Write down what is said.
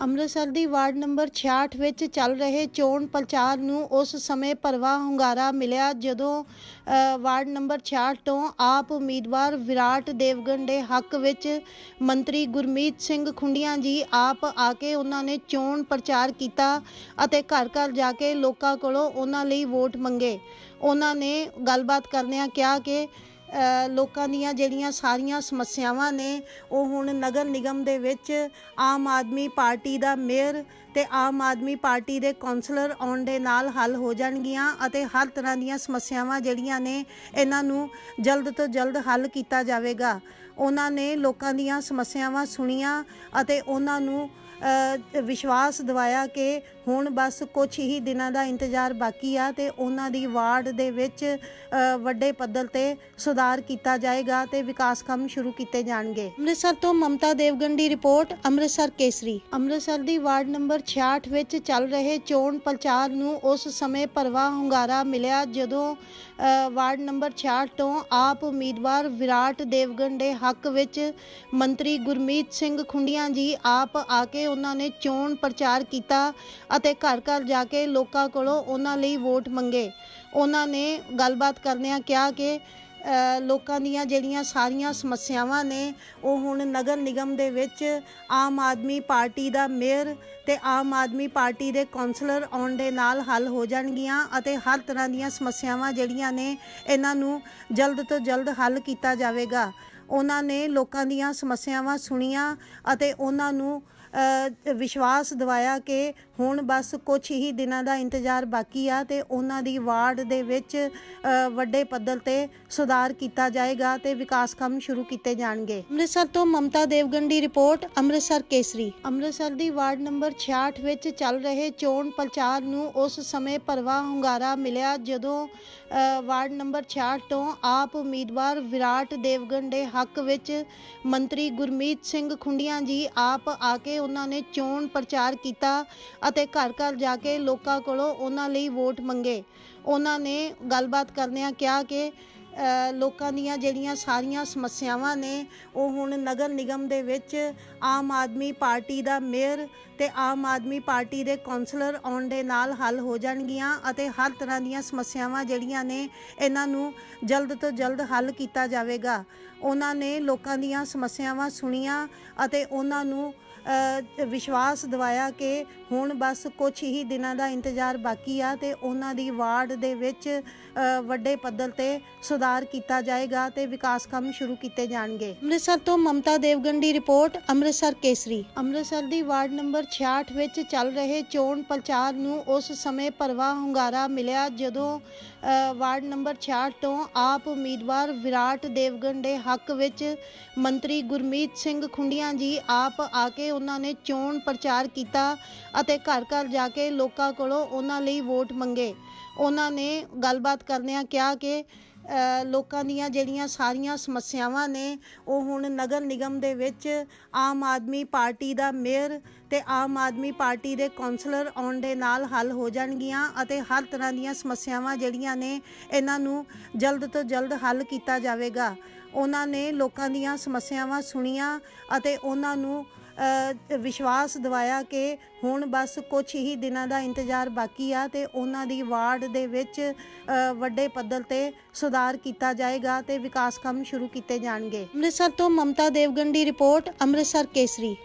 ਅੰਮ੍ਰਿਤਸਰ ਦੀ ward number 66 ਵਿੱਚ ਚੱਲ ਰਹੇ ਚੋਣ ਪ੍ਰਚਾਰ ਨੂੰ ਉਸ ਸਮੇਂ ਭਰਵਾ ਹੁੰਗਾਰਾ ਮਿਲਿਆ ਜਦੋਂ ਵਾਰਡ ਨੰਬਰ 66 ਤੋਂ ਆਪ ਉਮੀਦਵਾਰ ਵਿਰਾਟ ਦੇਵਗਨ ਦੇ ਹੱਕ ਵਿੱਚ ਮੰਤਰੀ ਗੁਰਮੀਤ ਸਿੰਘ ਖੁੰਡੀਆਂ ਜੀ ਆਪ ਆ ਕੇ ਉਹਨਾਂ ਨੇ ਚੋਣ ਪ੍ਰਚਾਰ ਕੀਤਾ ਅਤੇ ਘਰ ਘਰ ਜਾ ਕੇ ਲੋਕਾਂ ਕੋਲੋਂ ਉਹਨਾਂ ਲਈ ਵੋਟ ਮੰਗੇ। ਉਹਨਾਂ ਨੇ ਗੱਲਬਾਤ ਕਰਦਿਆਂ ਕਿਹਾ ਕਿ ਲੋਕਾਂ ਦੀਆਂ ਜਿਹੜੀਆਂ ਸਾਰੀਆਂ ਸਮੱਸਿਆਵਾਂ ਨੇ, ਉਹ ਹੁਣ ਨਗਰ ਨਿਗਮ ਦੇ ਵਿੱਚ ਆਮ ਆਦਮੀ ਪਾਰਟੀ ਦਾ ਮੇਅਰ ਤੇ ਆਮ ਆਦਮੀ ਪਾਰਟੀ ਦੇ ਕੌਂਸਲਰ ਆਉਣ ਦੇ ਨਾਲ ਹੱਲ ਹੋ ਜਾਣਗੀਆਂ ਅਤੇ ਹਰ ਤਰ੍ਹਾਂ ਦੀਆਂ ਸਮੱਸਿਆਵਾਂ ਜਿਹੜੀਆਂ ਨੇ, ਇਹਨਾਂ ਨੂੰ ਜਲਦ ਤੋਂ ਜਲਦ ਹੱਲ ਕੀਤਾ ਜਾਵੇਗਾ। ਉਹਨਾਂ ਨੇ ਲੋਕਾਂ ਦੀਆਂ ਸਮੱਸਿਆਵਾਂ ਸੁਣੀਆਂ ਅਤੇ ਉਹਨਾਂ ਨੂੰ ਵਿਸ਼ਵਾਸ ਦਿਵਾਇਆ ਕਿ ਹੁਣ ਬਸ ਕੁਝ ਹੀ ਦਿਨਾਂ ਦਾ ਇੰਤਜ਼ਾਰ ਬਾਕੀ ਆ ਤੇ ਉਹਨਾਂ ਦੀ ਵਾਰਡ ਦੇ ਵਿੱਚ ਵੱਡੇ ਪੱਧਰ ਤੇ ਸੁਧਾਰ ਕੀਤਾ ਜਾਏਗਾ ਤੇ ਵਿਕਾਸ ਕੰਮ ਸ਼ੁਰੂ ਕੀਤੇ ਜਾਣਗੇ। ਅੰਮ੍ਰਿਤਸਰ ਤੋਂ ਮਮਤਾ ਦੇਵਗਨ ਦੀ ਰਿਪੋਰਟ ਅੰਮ੍ਰਿਤਸਰ ਕੇਸਰੀ। ਅੰਮ੍ਰਿਤਸਰ ਦੀ ਵਾਰਡ ਨੰਬਰ 66 ਵਿੱਚ ਚੱਲ ਰਹੇ ਚੋਣ ਪ੍ਰਚਾਰ ਨੂੰ ਉਸ ਸਮੇਂ ਭਰਵਾ ਹੁੰਗਾਰਾ ਮਿਲਿਆ ਜਦੋਂ ਵਾਰਡ ਨੰਬਰ 66 ਤੋਂ ਆਪ ਉਮੀਦਵਾਰ ਵਿਰਾਟ ਦੇਵਗਨ ਦੇ ਹੱਕ ਵਿੱਚ ਮੰਤਰੀ ਗੁਰਮੀਤ ਸਿੰਘ ਖੁੰਡੀਆਂ ਜੀ ਆਪ ਆ ਕੇ ਉਹਨਾਂ ਨੇ ਚੋਣ ਪ੍ਰਚਾਰ ਕੀਤਾ ਅਤੇ ਘਰ ਘਰ ਜਾ ਕੇ ਲੋਕਾਂ ਕੋਲੋਂ ਉਹਨਾਂ ਲਈ ਵੋਟ ਮੰਗੇ। ਉਹਨਾਂ ਨੇ ਗੱਲਬਾਤ ਕਰਦਿਆਂ ਕਿਹਾ ਕਿ ਲੋਕਾਂ ਦੀਆਂ ਜਿਹੜੀਆਂ ਸਾਰੀਆਂ ਸਮੱਸਿਆਵਾਂ ਨੇ, ਉਹ ਹੁਣ ਨਗਰ ਨਿਗਮ ਦੇ ਵਿੱਚ ਆਮ ਆਦਮੀ ਪਾਰਟੀ ਦਾ ਮੇਅਰ ਤੇ ਆਮ ਆਦਮੀ ਪਾਰਟੀ ਦੇ ਕੌਂਸਲਰ ਆਉਣ ਦੇ ਨਾਲ ਹੱਲ ਹੋ ਜਾਣਗੀਆਂ ਅਤੇ ਹਰ ਤਰ੍ਹਾਂ ਦੀਆਂ ਸਮੱਸਿਆਵਾਂ ਜਿਹੜੀਆਂ ਨੇ, ਇਹਨਾਂ ਨੂੰ ਜਲਦ ਤੋਂ ਜਲਦ ਹੱਲ ਕੀਤਾ ਜਾਵੇਗਾ। ਉਹਨਾਂ ਨੇ ਲੋਕਾਂ ਦੀਆਂ ਸਮੱਸਿਆਵਾਂ ਸੁਣੀਆਂ ਅਤੇ ਉਹਨਾਂ ਨੂੰ ਵਿਸ਼ਵਾਸ ਦਿਵਾਇਆ ਕਿ ਹੁਣ ਬਸ ਕੁਝ ਹੀ ਦਿਨਾਂ ਦਾ ਇੰਤਜ਼ਾਰ ਬਾਕੀ ਆ ਤੇ ਉਹਨਾਂ ਦੀ ਵਾਰਡ ਦੇ ਵਿੱਚ ਵੱਡੇ ਪੱਧਰ ਤੇ ਸੁਧਾਰ ਕੀਤਾ ਜਾਏਗਾ ਤੇ ਵਿਕਾਸ ਕੰਮ ਸ਼ੁਰੂ ਕੀਤੇ ਜਾਣਗੇ। ਅੰਮ੍ਰਿਤਸਰ ਤੋਂ ਮਮਤਾ ਦੇਵਗਨ ਦੀ ਰਿਪੋਰਟ, ਅੰਮ੍ਰਿਤਸਰ ਕੇਸਰੀ। ਅੰਮ੍ਰਿਤਸਰ ਦੀ ਵਾਰਡ ਨੰਬਰ 66 ਵਿੱਚ ਚੱਲ ਰਹੇ ਚੋਣ ਪ੍ਰਚਾਰ ਨੂੰ ਉਸ ਸਮੇਂ ਭਰਵਾ ਹੁੰਗਾਰਾ ਮਿਲਿਆ ਜਦੋਂ ਵਾਰਡ ਨੰਬਰ 66 ਤੋਂ ਆਪ ਉਮੀਦਵਾਰ ਵਿਰਾਟ ਦੇਵਗਨ ਦੇ ਹੱਕ ਵਿੱਚ ਮੰਤਰੀ ਗੁਰਮੀਤ ਸਿੰਘ ਖੁੰਡੀਆਂ ਜੀ ਆਪ ਆ ਕੇ ਉਹਨਾਂ ਨੇ ਚੋਣ ਪ੍ਰਚਾਰ ਕੀਤਾ ਅਤੇ ਘਰ ਘਰ ਜਾ ਕੇ ਲੋਕਾਂ ਕੋਲੋਂ ਉਹਨਾਂ ਲਈ ਵੋਟ ਮੰਗੇ। ਉਹਨਾਂ ਨੇ ਗੱਲਬਾਤ ਕਰਦਿਆਂ ਕਿਹਾ ਕਿ ਲੋਕਾਂ ਦੀਆਂ ਜਿਹੜੀਆਂ ਸਾਰੀਆਂ ਸਮੱਸਿਆਵਾਂ ਨੇ, ਉਹ ਹੁਣ ਨਗਰ ਨਿਗਮ ਦੇ ਵਿੱਚ ਆਮ ਆਦਮੀ ਪਾਰਟੀ ਦਾ ਮੇਅਰ ਤੇ ਆਮ ਆਦਮੀ ਪਾਰਟੀ ਦੇ ਕੌਂਸਲਰ ਆਉਣ ਦੇ ਨਾਲ ਹੱਲ ਹੋ ਜਾਣਗੀਆਂ ਅਤੇ ਹਰ ਤਰ੍ਹਾਂ ਦੀਆਂ ਸਮੱਸਿਆਵਾਂ ਜਿਹੜੀਆਂ ਨੇ, ਇਹਨਾਂ ਨੂੰ ਜਲਦ ਤੋਂ ਜਲਦ ਹੱਲ ਕੀਤਾ ਜਾਵੇਗਾ। ਉਹਨਾਂ ਨੇ ਲੋਕਾਂ ਦੀਆਂ ਸਮੱਸਿਆਵਾਂ ਸੁਣੀਆਂ ਅਤੇ ਉਹਨਾਂ ਨੂੰ ਵਿਸ਼ਵਾਸ ਦਿਵਾਇਆ ਕਿ ਹੁਣ ਬਸ ਕੁਝ ਹੀ ਦਿਨਾਂ ਦਾ ਇੰਤਜ਼ਾਰ ਬਾਕੀ ਆ ਤੇ ਉਹਨਾਂ ਦੀ ਵਾਰਡ ਦੇ ਵਿੱਚ ਵੱਡੇ ਪੱਧਰ ਤੇ ਸੁਧਾਰ ਕੀਤਾ ਜਾਏਗਾ ਤੇ ਵਿਕਾਸ ਕੰਮ ਸ਼ੁਰੂ ਕੀਤੇ ਜਾਣਗੇ। ਅੰਮ੍ਰਿਤਸਰ ਤੋਂ ਮਮਤਾ ਦੇਵਗਨ ਦੀ ਰਿਪੋਰਟ, ਅੰਮ੍ਰਿਤਸਰ ਕੇਸਰੀ। ਅੰਮ੍ਰਿਤਸਰ ਦੀ ਵਾਰਡ ਨੰਬਰ 66 ਵਿੱਚ ਚੱਲ ਰਹੇ ਚੋਣ ਪ੍ਰਚਾਰ ਨੂੰ ਉਸ ਸਮੇਂ ਭਰਵਾ ਹੁੰਗਾਰਾ ਮਿਲਿਆ ਜਦੋਂ ਵਾਰਡ ਨੰਬਰ 66 ਤੋਂ ਆਪ ਉਮੀਦਵਾਰ ਵਿਰਾਟ ਦੇਵਗਨ ਦੇ ਹੱਕ ਵਿੱਚ ਮੰਤਰੀ ਗੁਰਮੀਤ ਸਿੰਘ ਖੁੰਡੀਆਂ ਜੀ ਆਪ ਆ ਕੇ ਉਹਨਾਂ ਨੇ ਚੋਣ ਪ੍ਰਚਾਰ ਕੀਤਾ ਅਤੇ ਘਰ ਘਰ ਜਾ ਕੇ ਲੋਕਾਂ ਕੋਲੋਂ ਉਹਨਾਂ ਲਈ ਵੋਟ ਮੰਗੇ। ਉਹਨਾਂ ਨੇ ਗੱਲਬਾਤ ਕਰਦਿਆਂ ਕਿਹਾ ਕਿ ਲੋਕਾਂ ਦੀਆਂ ਜਿਹੜੀਆਂ ਸਾਰੀਆਂ ਸਮੱਸਿਆਵਾਂ ਨੇ, ਉਹ ਹੁਣ ਨਗਰ ਨਿਗਮ ਦੇ ਵਿੱਚ ਆਮ ਆਦਮੀ ਪਾਰਟੀ ਦਾ ਮੇਅਰ ਤੇ ਆਮ ਆਦਮੀ ਪਾਰਟੀ ਦੇ ਕੌਂਸਲਰ ਆਉਣ ਦੇ ਨਾਲ ਹੱਲ ਹੋ ਜਾਣਗੀਆਂ ਅਤੇ ਹਰ ਤਰ੍ਹਾਂ ਦੀਆਂ ਸਮੱਸਿਆਵਾਂ ਜਿਹੜੀਆਂ ਨੇ, ਇਹਨਾਂ ਨੂੰ ਜਲਦ ਤੋਂ ਜਲਦ ਹੱਲ ਕੀਤਾ ਜਾਵੇਗਾ। ਉਹਨਾਂ ਨੇ ਲੋਕਾਂ ਦੀਆਂ ਸਮੱਸਿਆਵਾਂ ਸੁਣੀਆਂ ਅਤੇ ਉਹਨਾਂ ਨੂੰ ਵਿਸ਼ਵਾਸ ਦਿਵਾਇਆ ਕਿ ਹੁਣ ਬਸ ਕੁਝ ਹੀ ਦਿਨਾਂ ਦਾ ਇੰਤਜ਼ਾਰ ਬਾਕੀ ਆ ਤੇ ਉਹਨਾਂ ਦੀ ਵਾਰਡ ਦੇ ਵਿੱਚ ਵੱਡੇ ਪੱਧਰ ਤੇ ਸੁਧਾਰ ਕੀਤਾ ਜਾਏਗਾ ਤੇ ਵਿਕਾਸ ਕੰਮ ਸ਼ੁਰੂ ਕੀਤੇ ਜਾਣਗੇ। ਅੰਮ੍ਰਿਤਸਰ ਤੋਂ ਮਮਤਾ ਦੇਵਗਨ ਦੀ ਰਿਪੋਰਟ, ਅੰਮ੍ਰਿਤਸਰ ਕੇਸਰੀ।